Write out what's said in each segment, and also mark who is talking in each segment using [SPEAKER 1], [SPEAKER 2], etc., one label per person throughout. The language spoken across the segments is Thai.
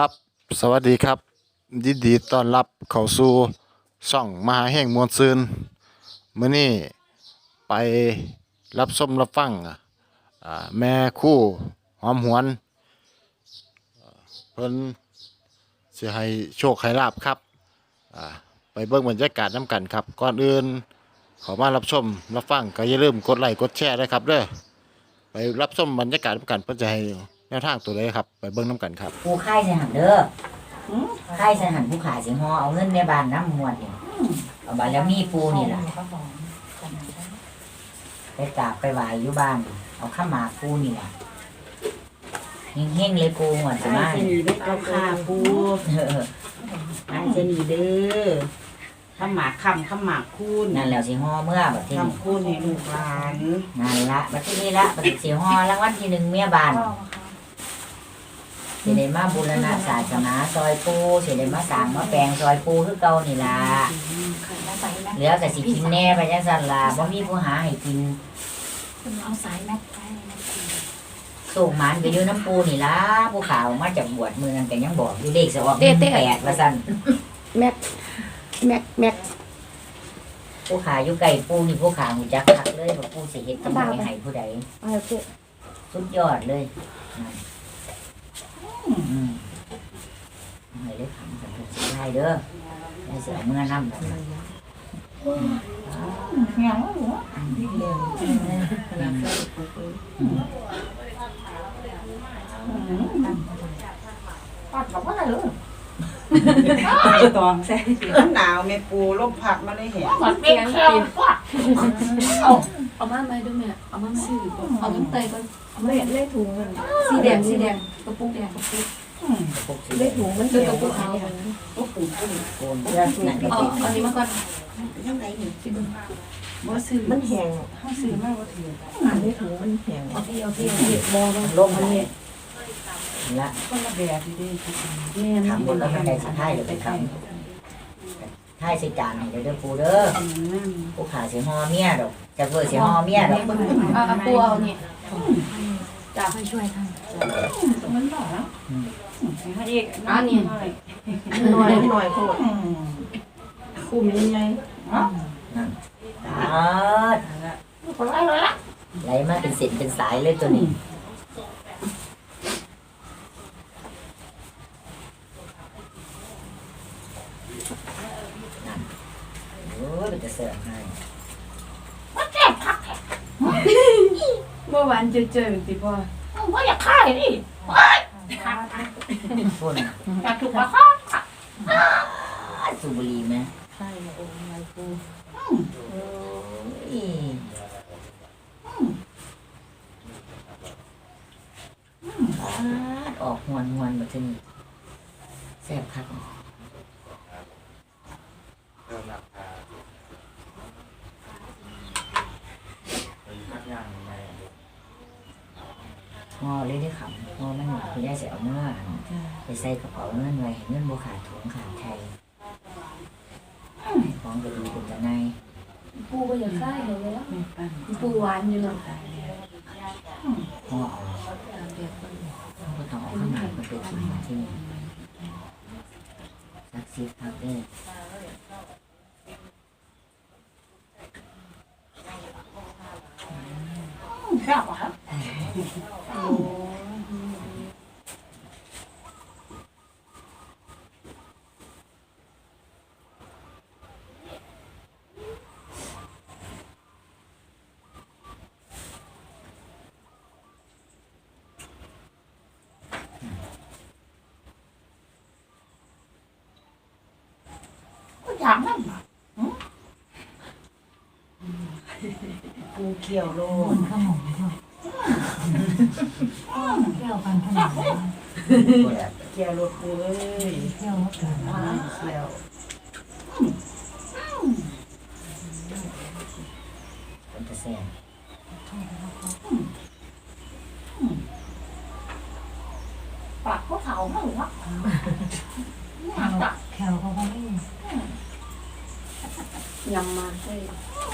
[SPEAKER 1] ครับ สวัสดีครับ ยินดีต้อนรับเข้าสู่ช่องมหาแห่งมวลซืนมื้อนี้ไปรับชมรับฟังอ่าแม่คู่หอมหวนอ่าเพิ่นสิให้โชคให้ลาบครับอ่าไปเบิ่งบรรยากาศน้ำกันครับ ก่อนอื่นขอมารับชมรับฟังก็อย่าลืมกดไลค์กดแชร์ด้วยครับเด้อไปรับชมบรรยากาศน้ำกันเพิ่นจะให้ วทางตัวใดครับ ไปเบิ่งน้ำกันครับ
[SPEAKER 2] ปูค่ายใส่หันเด้ออค่ายใส่หันผู้ขายสิฮอเอาเงินในบ้านน้ำมวดนี่เอาบารแล้วมีปูนี่ล่ะไปกราบไปไหว้อยู่บ้าน เอาข้าวหมากปูนี่ล่ะเฮงๆเลยปูหมดสิ
[SPEAKER 3] ไอ้
[SPEAKER 2] มา
[SPEAKER 3] เจนีได้เก้าข้าปู
[SPEAKER 2] เออ
[SPEAKER 3] ไอ้เจนีเด้อข้าหมากคำข้าหมากคูณ
[SPEAKER 2] นั่นแล้วสิฮอเมื่อบัดที่นี่
[SPEAKER 3] คำคูณให้ลูกหลาน
[SPEAKER 2] นั่นละบัดที่นี่ละบัดสิฮอรางวัลที่หนึ่งเมียบ้าน สิได้มาบูรณะศาสนาซอยปูสิได้มาสร้างมาแปลงซอยปูคือเก่านี่ล่ะเหลือแต่สิกินแหน่ไปจังซั่นล่ะบ่มีผู้หาให้กิน
[SPEAKER 4] เอาสายแม็กไป
[SPEAKER 2] ส่งหมันก็อยู่น้ำปูนี่ล่ะผู้ขาวมาจากบวชมือนั้นก็ยังบอกอยู่เลขสิออกแปดว่าซั่น
[SPEAKER 4] แม็กแม็กแม็ก
[SPEAKER 2] ผู้ขาอยู่ใกล้ปูนี่ผู้ขาหูจักคักเลยว่าปูสิเฮ็ดจังไดให้ผู้ใด
[SPEAKER 4] เอาเพื่อ
[SPEAKER 2] สุดยอดเลยนั่นอืม ให้เลยขำกันเพิ่นสิได้เด้อได้เสิเอาเมื่อนำบัดนั้น
[SPEAKER 3] เงี้ยหัว
[SPEAKER 4] ปัดบอกว่าอะไรเหรอ
[SPEAKER 3] ตองใส่มันหนาวแม่ปูลมพัดมาเลยเห็น
[SPEAKER 4] ปัดเปียงปีนเอา เอามาไหมดูแม่เอามาซื้อเอาน้ำเตยก่อนเอามาเล่ถุงมันสีแดงสีแดงกระปุกแดงกระปุก
[SPEAKER 2] พวกสิ
[SPEAKER 4] เล่ถุงมันคือกระปุกเอา
[SPEAKER 3] ก็ปูปู
[SPEAKER 2] โกนเพื่อนนั่นก็
[SPEAKER 4] เอา
[SPEAKER 2] เป็น
[SPEAKER 4] อันนี้มาก่อน
[SPEAKER 3] ยังไงนี่
[SPEAKER 4] สิบ
[SPEAKER 3] บ่ซื้อมันแห้งห้าซื้อมากกว่าถืออันนี้ถุงมันแห้ง
[SPEAKER 4] เอาพี่เอาพี่เอาพี่มอง
[SPEAKER 2] ลมมันนี่ละ
[SPEAKER 3] คนละแบบดีดีแม่
[SPEAKER 2] ทำบนแล้วมันได้สิท้ายหรือไปทำ ท้ายสิจานให้เด้อเด้อปูเด้อ
[SPEAKER 3] นั่น
[SPEAKER 2] ผู้ขาสิฮอเมียดอกจะเพื่อสิฮอเมียดอก
[SPEAKER 4] เอาปูเอาเนี่ยจ้าช่วยท่าน
[SPEAKER 3] มันหรอให้อีก
[SPEAKER 4] อันนี้
[SPEAKER 3] หน่อย
[SPEAKER 4] หน่อย
[SPEAKER 3] หน่อยโคตรคุมยังไง
[SPEAKER 2] นั่นตาดไหลมาเป็นเส้นเป็นสายเลยตัวนี้นั่นโอ้ยจะเสิร์ฟให้
[SPEAKER 4] เมื่อวานเจอเจอสิพ่อ
[SPEAKER 5] ว่าอยากฆ่าเลยดิ
[SPEAKER 2] ฝุ่น
[SPEAKER 5] อยากถูกมาฆ่า
[SPEAKER 2] สูบบุหรี่ไหม
[SPEAKER 3] ใช่โอ้ยปู
[SPEAKER 2] โอ้ยตาดออกหวนหวนแบบนี้แซ่บคัก งอเลยได้ขำง อมันคือได้เสียเอาเมื่อไปใส่กระเป๋าเงินไว้เงินบ่ขาดถุงขาดไทยของก็ดีเป็นจังไง
[SPEAKER 4] ปูก็อยากได้เลยแล้ว
[SPEAKER 3] ปู
[SPEAKER 4] หวานอยู่เนาะ
[SPEAKER 2] ห่อเอาก็ต้องเอาข้างในมันไปทิ้งมาที่นี่สักสิบพักเด้อ
[SPEAKER 5] แซ่บ อะก็อยากนั่นน่ะ
[SPEAKER 3] ปูเขียวโล
[SPEAKER 5] แก้วกันขนาดนี้
[SPEAKER 3] เขียวโลปูเลย
[SPEAKER 5] แก้วมะเขือ
[SPEAKER 3] อ่าเขียว
[SPEAKER 2] คนจะแซ่บ
[SPEAKER 5] ปากก็เผาไม่หรอกอยากจับ
[SPEAKER 4] แควเขาก็ไม่ ยำมาใช่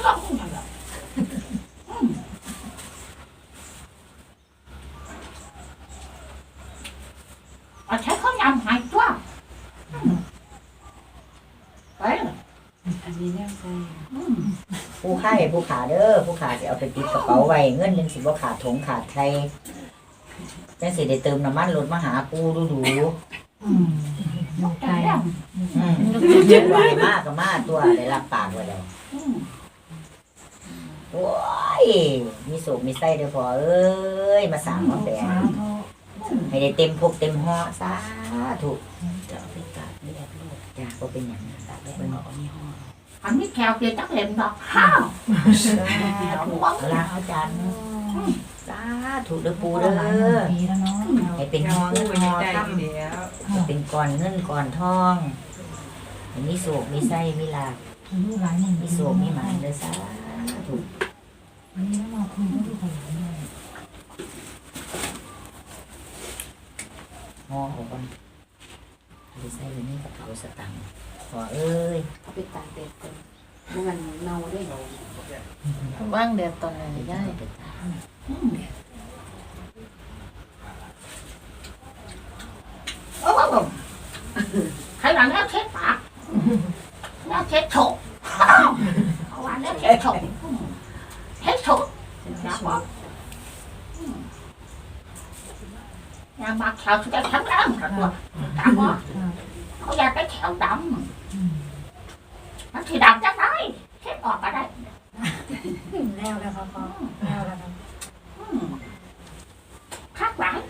[SPEAKER 5] ลองหน่อยละเอาใช้ข้าวยำหายตัวไป
[SPEAKER 3] อันนี้แน่ใจ
[SPEAKER 2] ผู้ค่าให้ผู้ขาเด้อผู้ขาจะเอาไปติดกระเป๋าไว้เงินยังสิบ่าขาดถงขาดใครยังสิได้เติมน้ำมันรถมาหาปูดูดู
[SPEAKER 5] ใจแล้ว
[SPEAKER 2] อืมเจ็บไหวมากก็มาตัวได้รับปากไว้แล้วโอ้ย มีโศกมีไส้เด้อพอเอ้ย มาสามมาแฝงให้ได้เต็มพกเต็มห่อสาธุจะเอาไปตัดนี่แหละลูกจ้าก็เป็นอย่างนั้นตัดได้เป็นหมอมีห่อ
[SPEAKER 5] อันนี้แขวเกียจักเล่มดอกข้าว
[SPEAKER 2] สาธุเอาละอาจารย์สาธุเด้อปูเด้อให้เป็นห่อเงินห่อ
[SPEAKER 3] ใจ
[SPEAKER 2] ตั้ม
[SPEAKER 3] เดียว
[SPEAKER 2] เป็นก่อนเงินก่อนทองมีโศกมีไส้มีลาบมีโศกมีหมายเลยสาธุห่อของกันมีไส้อยู่นี่กระเป๋าสตังค์ขอเอ้ย
[SPEAKER 4] เอาไปตากแดดก่อนเมื่อวันเน่าได้เหรอ
[SPEAKER 6] ว่างแดดตอนไหนได้
[SPEAKER 5] โอ้ โหใครหลังแล้วเช็ดปากแล้วเช็ดโฉกเอาวันแล้วเช็ดโฉกเช็ดโฉกนะบอก nhà mặt thảo sẽ cái thắng lắm thật rồi đậm quá có ra cái thẹo đậm nó thì đậm chắc đấy chết ọt ở đây
[SPEAKER 6] แล้วแล้วครับพ่อแล้วแล้วครับ
[SPEAKER 5] khác lại đó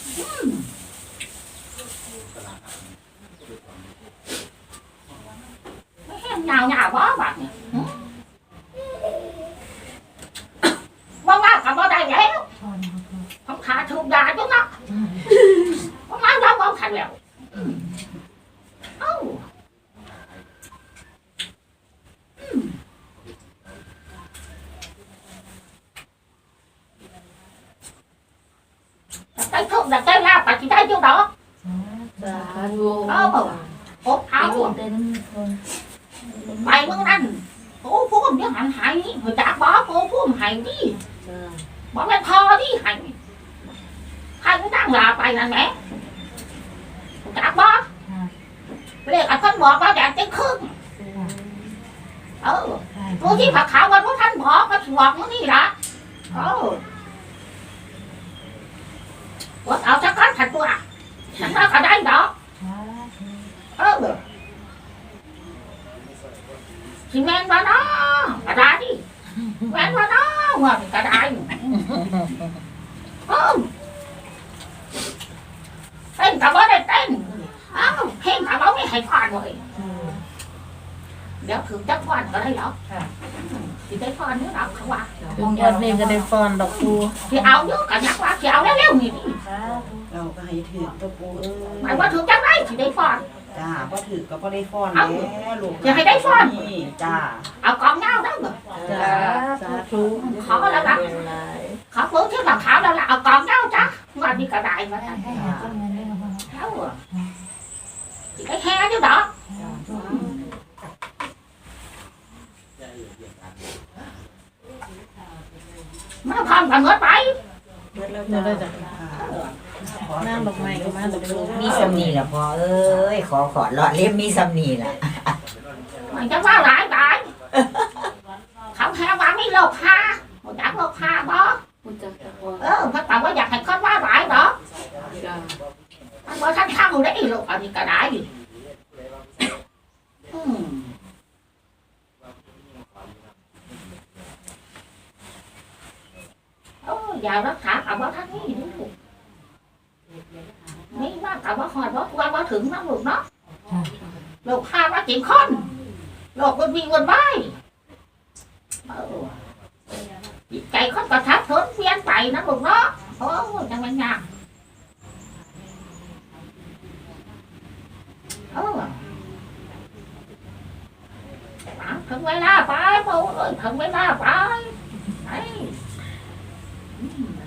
[SPEAKER 5] ได้ทุกแต่ได้ลาบแต่ที่ได้อยู่ดอก
[SPEAKER 6] สาธุ
[SPEAKER 5] เออโอ้เอา
[SPEAKER 6] เต้นคน
[SPEAKER 5] ไปเมื่อนั้นโอ้พูดยังหันหายหัวจักบอกโอ้พูดหายดิบอกไม่พอดิหายหายนั่งลาไปนั่นแหละจักบอกเรียกไอ้คนบอกว่าอยากจะครึ่งเออตัวที่ผักขาววันพวกท่านบอกก็ถือบอกนี่ละเออ ว่าเอาสักก้อนถัดตัวฉันว่าก็ได้ดอกเออสิแมนว่าน้อกระดาษดิแมนว่าน้อว่ากระดาษเออเต้นกับว่าได้เต้นเอ้าเพลงกับว่าไม่ให้พลาดเลยเดี๋ยวถึงจะพลาดก็ได้หรอกที่ได้พลาดนี่หรอกเขาว่า
[SPEAKER 6] ถึงยอดนี่ก็ได้ฟอนดอกปู
[SPEAKER 5] ที่เอาเยอะกันยักว่าที่เอาเร็วๆนี่
[SPEAKER 3] เราก็ ให้ถือตัวปูเอ้
[SPEAKER 5] หมายว่าถึงจะได้ที่ได้พลาด
[SPEAKER 3] จ้าพอถือก็พอได้ฟ้อนแล้วลูกนี่จ้า
[SPEAKER 5] เอากองเงาได้เหรอ
[SPEAKER 6] จ้าสาธุ
[SPEAKER 5] ขอแล้วนะเขาฟื้นที่หลักฐานแล้วล่ะเอากองเงาจ้ะว่ามีกระดาษมาได้เอา à thì cái he chứ đó nó không cần hết bay
[SPEAKER 3] เบิดแล้ว
[SPEAKER 6] เดี๋ยวได้
[SPEAKER 3] จ้า
[SPEAKER 6] จ้ะ นั่งดอกไม้ก็มาดอกปู
[SPEAKER 2] มีสำนีแหละพอเอ้ยขอขอหลอดเล่มมีสำนีแหละ
[SPEAKER 5] mày cho vào lại lại không theo vào mấy lột ha một đã lột ha đó
[SPEAKER 4] คุณจะตะพอ
[SPEAKER 5] ừ phải bảo có giặt hay con vào lại đó
[SPEAKER 4] จ้า
[SPEAKER 5] anh bảo thanh thăng rồi đấy lột ở gì cả đại gì ừ. ลอกวนวิ่งวนว่ายจิตใจเขาประทับทนเวียนไปนะลูกเนาะโอ้จังมันยากเออถึงไวลาไปปูเอ้ยถึงเวลาไปไอ้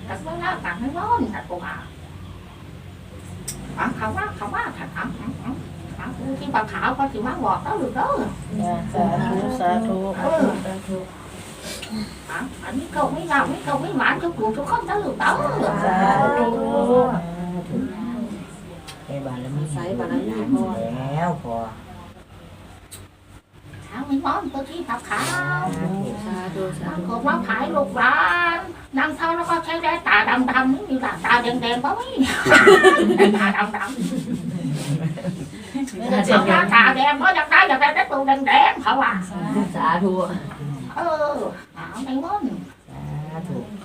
[SPEAKER 5] ถึงไวลาต่งให้ร้อนนะกูอะถามเขาว่าเขาว่าถาง nó nói thật cô à bạn không á không á thật ẩm ẩm ẩm bạn cũng chỉ bà khảo coi thì má ngọt đó được đó
[SPEAKER 6] สาธุสาธุสาธุ
[SPEAKER 5] อะอันนี้เขาไม่เราไม่เขาไม่หมานทุกผู้ทุกคนนะลูกเต้า
[SPEAKER 2] สาธุในบารมีใส่บารมีพอแล้วพอ
[SPEAKER 5] เช้าไม่มองตัวที่ขับขาว
[SPEAKER 4] สาธุสา
[SPEAKER 5] บาง
[SPEAKER 4] ธุ
[SPEAKER 5] คนว่าขายลูกร้านนางเท่าแล้วก็ใช้ได้ตาดำๆนี่มีตาตาแดงๆป่ะไม่ตาดำๆ เอาหน้าตาแดงเพราะอยากได้อ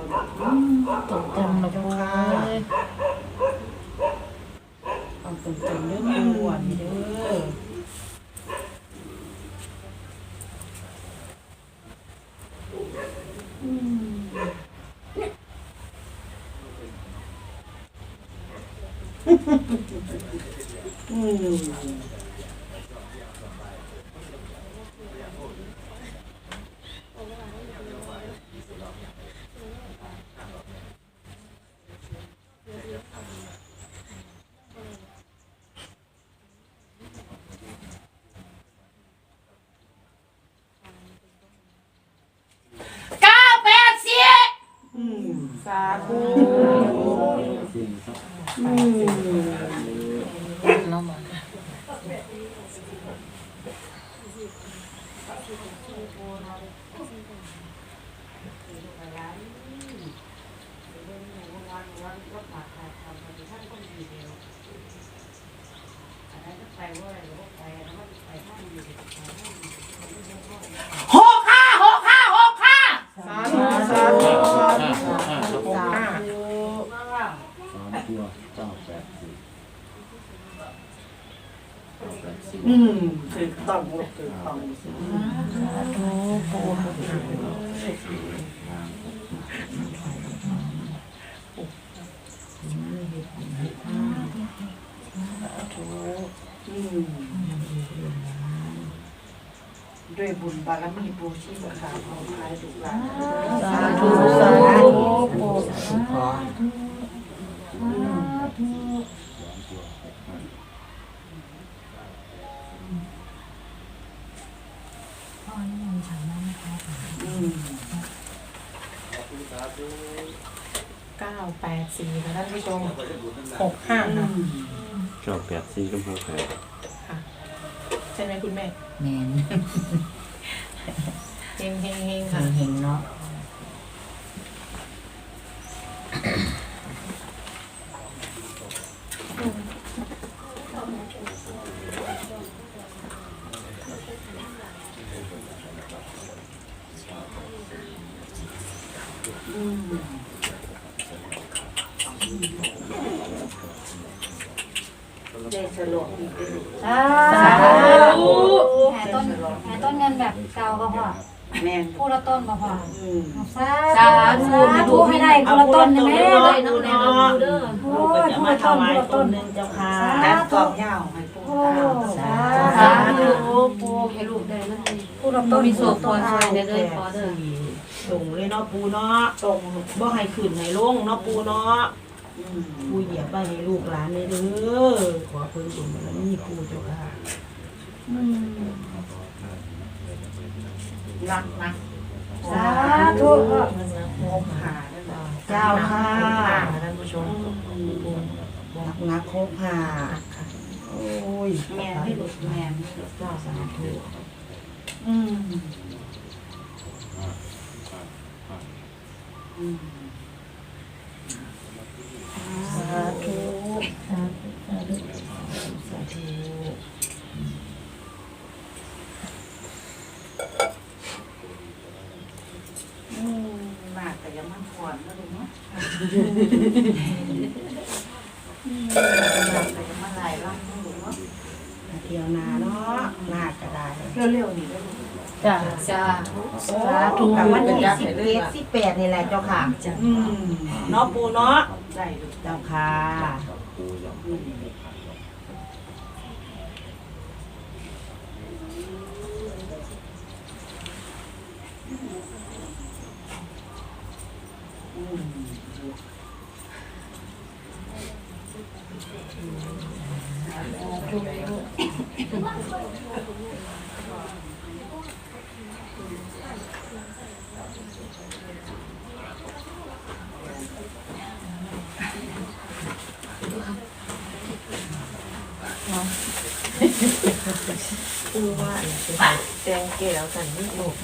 [SPEAKER 5] ตัว
[SPEAKER 3] ตกหมด
[SPEAKER 4] ตกจังนะพ่อ
[SPEAKER 3] เอาตรงๆเรื่องปูอะนี่เด้ออืม
[SPEAKER 5] เก้าแปดสี่
[SPEAKER 3] อืมสาธุอืม
[SPEAKER 4] น้องมา
[SPEAKER 5] หกห้าหกห้าหกห้า
[SPEAKER 3] สาธุสาธุสาธุ
[SPEAKER 1] ห้าครับ
[SPEAKER 3] สาธุ
[SPEAKER 1] สามตัวเก้าแปดสี่เก้าแปดสี่
[SPEAKER 3] อืมถูก ต้องหมดถูกต้องอืมด้วยบุญบารมีปูชีพขาของพายลูกหลาน
[SPEAKER 4] สาธุสาธุ
[SPEAKER 2] พอ
[SPEAKER 3] อื
[SPEAKER 7] เก้าแปดสี่ค่ะท่านผู้ชมหกห้า
[SPEAKER 3] อื
[SPEAKER 7] ค่ะ
[SPEAKER 3] ม
[SPEAKER 8] ชอบแปดสี่กับหกแปด
[SPEAKER 7] ใช่ไหมคุณแม่
[SPEAKER 2] แมน
[SPEAKER 7] เฮงเฮงเฮง
[SPEAKER 2] เฮ
[SPEAKER 7] ค่ะ
[SPEAKER 2] งเฮงๆเนาะ
[SPEAKER 3] อืมได้สลบอีกด้วย
[SPEAKER 6] สาธุแห่ต้นแห่ต้นเงินแบบเก่าก็พอ
[SPEAKER 3] แม่น
[SPEAKER 6] ผู้ละต้นก็พอ
[SPEAKER 3] อืม
[SPEAKER 6] สาธุสาธุให้ได้ผู้ละต้นนะแม่ ได้
[SPEAKER 3] ผู้ละต้นเนาะ
[SPEAKER 6] โอ้ยผู้ละต้นผู้ละต้นหนึ่ง
[SPEAKER 3] เจ้าค่ะนัดกรอบยาวให้ปู
[SPEAKER 6] โอ้
[SPEAKER 3] ตา
[SPEAKER 6] สา
[SPEAKER 4] สา
[SPEAKER 6] ธุ
[SPEAKER 4] ธุปูให้ลูกได้นะ
[SPEAKER 6] ผู้
[SPEAKER 4] รับต้นมีโซฟอซอยในเลยพอเด้อ
[SPEAKER 3] ตรงเลยเนาะปูเนาะตรงบ่ให้ขึ้นให้ลงเนาะปูเนาะ ปูเหยียบไปให้ลูกหลานเลยเด้อขอเพิ่นบุญบารมีปูเจ้าค่ะ
[SPEAKER 5] รักนะ
[SPEAKER 3] สาธุ
[SPEAKER 5] โมหา
[SPEAKER 3] เจ้าค่ะ
[SPEAKER 2] ท่านผู้ชม
[SPEAKER 3] นักนักโคกหาโอ้ย
[SPEAKER 5] แม่ให้ลูกแม่
[SPEAKER 3] เจ้าสาธุ
[SPEAKER 5] อืม
[SPEAKER 3] สาธุ
[SPEAKER 5] อืมมาก แต่ยังมันผ่อนนะลูกเนาะอืมมากแต่ยังมันไหลล่ำนะลูกเนาะ
[SPEAKER 3] เที่ยวนาเนาะหน้ากระดาษ
[SPEAKER 5] เร็วๆนี่เด้อลูก
[SPEAKER 3] จ้า
[SPEAKER 4] จ้า
[SPEAKER 3] สาธุกับวันที่สิบเอ็ดสิบแปดนี่แหละเจ้าค่ะอืมเนาะปูเนาะ
[SPEAKER 5] ได้ลูก
[SPEAKER 3] เจ้าค่ะ
[SPEAKER 2] แตงเกลียวกันนี่ลูก